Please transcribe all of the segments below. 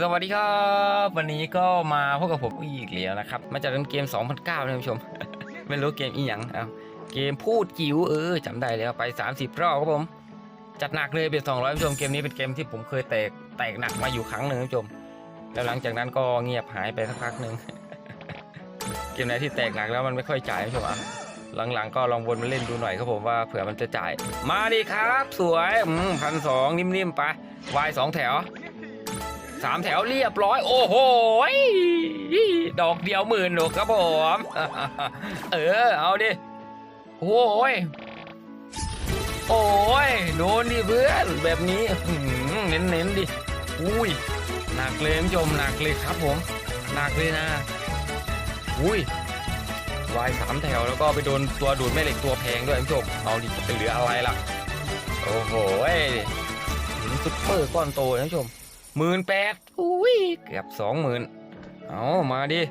สวัสดีครับ วันนี้ก็มาพบกับผมอีกแล้วนะครับ มาจากเกม 2009นะท่านผู้ชม ไม่รู้เกมอีหยังเอาเกมพูดจิ๋วเออจำได้แล้วไป 30 รอบครับผม จัดหนักเลยเป็น200ท่านผู้ชมเกมนี้เป็นเกมที่ผมเคยแตกแตกหนักมาอยู่ครั้งหนึ่งท่านผู้ชม แล้วหลังจากนั้นก็เงียบหายไปสักพักหนึ่งเกมไหนที่แตกหนักแล้วมันไม่ค่อยจ่ายท่านผู้ชมอะหลังๆ ก็ลองวนมาเล่นดูหน่อยครับผมว่าเผื่อมันจะจ่าย มาดิครับ สวยพันสองนิ่มๆไปวายสองแถว สามแถวเรียบร้อย โอ้โหดอกเดียวหมื่นหนกครับผม เออ เอาดิ โอ้ย โอ้ย โดนดิเพื่อน แบบนี้เน้นเน้นๆดิ อุ้ย หนักเลยท่านผู้ชมหนักเลยครับผม หนักเลยนะ อุ้ยวายสามแถวแล้วก็ไปโดนตัวดูดแม่เหล็กตัวแพงด้วยท่านผู้ชม เอาดิจะเป็นเหลืออะไรล่ะ โอ้โหยหินซุปเปอร์ก้อนโตนะท่านผู้ชม หมื่นแปดอุ้ยเกือบสองหมื่นเอามาดิ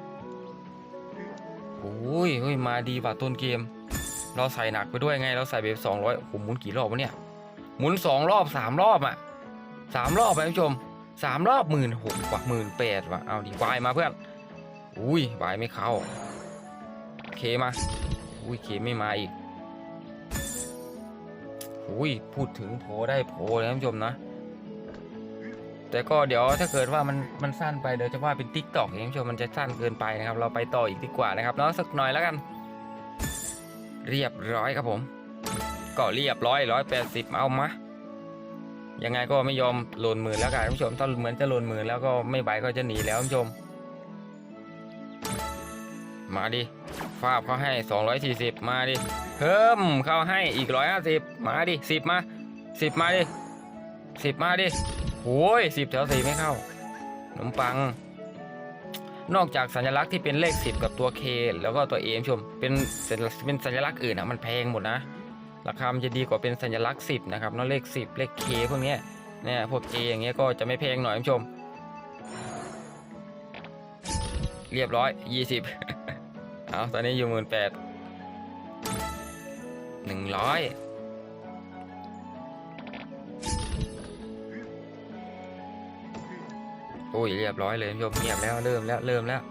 อุ้ยเฮ้ยมาดีว่ะต้นเกม เราใส่หนักไปด้วยไง เราใส่ไปสองร้อยผมหมุนกี่รอบวะเนี่ยหมุนสองรอบสามรอบอะสามรอบไปท่านผู้ชมสามรอบหมื่นหกกว่าหมื่นแปดว่ะเอาดีวายมาเพื่อนอุ้ยวายไม่เข้าเคมาอุ้ยเคไม่มาอีกอุ้ยพูดถึงโผล่ได้โผล่เลยท่านผู้ชมนะ แต่ก็เดี๋ยวถ้าเกิดว่ามันมันสั้นไปเดี๋ยวจะว่าเป็นติ๊กตอกเองผู้ชมมันจะสั้นเกินไปนะครับ เราไปต่ออีกดีกว่านะครับเนาะสักหน่อยแล้วกัน เรียบร้อยครับผม ก็เรียบร้อยร้อยแปดสิบเอามายังไงก็ไม่ยอมหล่นหมื่นแล้วกันท่านผู้ชมถ้าเหมือนจะหล่นหมื่นแล้วก็ไม่ไหวก็จะหนีแล้วท่านผู้ชม มาดิฟาบเขาให้สองร้อยสี่สิบมาดิ เพิ่มเขาให้อีกร้อยห้าสิบมาดิสิบมาสิบมาดิสิบมาดิ โอ้ยสิบแถวสี่ไม่เข้าขนมปัง นอกจากสัญลักษณ์ที่เป็นเลขสิบกับตัว K แล้วก็ตัว A ชม เป็นเป็นสัญลักษณ์อื่นอะมันแพงหมดนะ ราคามันจะดีกว่าเป็นสัญลักษณ์สิบนะครับนอะเลขสิบเลข K พวกเนี้ยเนี่ยพวก A อย่างเงี้ยก็จะไม่แพงหน่อยชม เรียบร้อยยี่สิบเอาตอนนี้อยู่หมื่นแปดหนึ่งร้อย โอ้ยเรียบร้อยเลยท่านผู้ชมเงียบแล้วเริ่มแล้วเริ่มแล้ว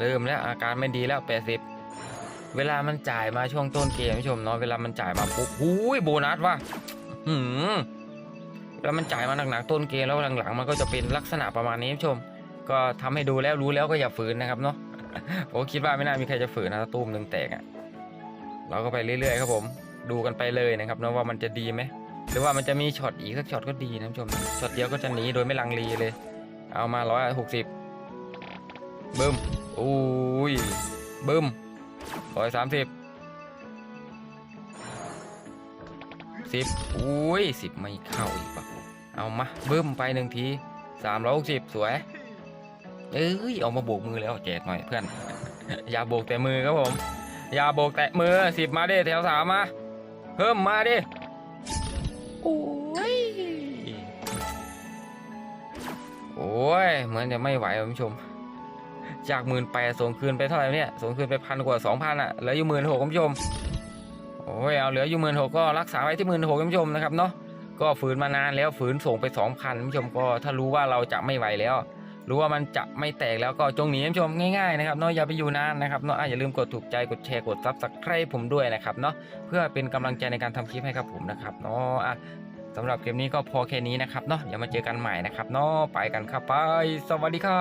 เริ่มแล้วอาการไม่ดีแล้ว80เวลามันจ่ายมาช่วงต้นเกมท่านผู้ชมเนาะเวลามันจ่ายมาปุ๊บหูยโบนัสว่ะหืมเวลามันจ่ายมาหนักๆต้นเกมแล้วหลังๆ มันก็จะเป็นลักษณะประมาณนี้ท่านผู้ชม ก็ทำให้ดูแล้วรู้แล้วก็อย่าฝืนนะครับเนาะผมคิดว่าไม่น่ามีใครจะฝืนนะถ้าตุ้มหนึ่งแตกอะ่ะเราก็ไปเรื่อยๆครับผม ดูกันไปเลยนะครับเนาะว่ามันจะดีไหมหรือว่ามันจะมีช็อตอีกสักช็อตก็ดีนะท่านผู้ชมช็อตเดียวก็จะหนีโดยไม่ลังเลเลย เอามาร้อยหกสิบบึ้มอุ้ยบึ้มร้อยสามสิบสิบอุ้ยสิบไม่เข้าอีกปะเอามาบึ้มไปหนึ่งทีสามร้อยหกสิบสวย เอ้ยเอามาโบกมือแล้วแจกหน่อยเพื่อน อย่าโบกแต่มือครับผม อย่าโบกแต่มือสิบมาดิแถวสามมา เพิ่มมาดิโอ้ ยโอ้ยเหมือนจะไม่ไหวคุณผู้ชม จากหมื่นแปดส่งคืนไปเท่าไหร่เนี่ยส่งคืนไปพันกว่าสองพันอะเหลืออยู่หมื่นหกคุณผู้ชมโอ้ยเอาเหลืออยู่หมื่นหกก็รักษาไว้ที่หมื่นหกคุณผู้ชมนะครับเนาะก็ฝืนมานานแล้วฝืนส่งไปสองพันคุณผู้ชมก็ถ้ารู้ว่าเราจะไม่ไหวแล้ว รู้ว่ามันจะไม่แตกแล้วก็จงหนีคุณผู้ชมง่ายๆนะครับเนาะอย่าไปอยู่นานนะครับเนาะอย่าลืมกดถูกใจกดแชร์กดซับสไครต์ผมด้วยนะครับเนาะเพื่อเป็นกำลังใจในการทำคลิปให้ครับผมนะครับเนาะ สำหรับเกมนี้ก็พอแค่นี้นะครับเนาะอย่ามาเจอกันใหม่นะครับเนาะไปกันครับไป สวัสดีครับ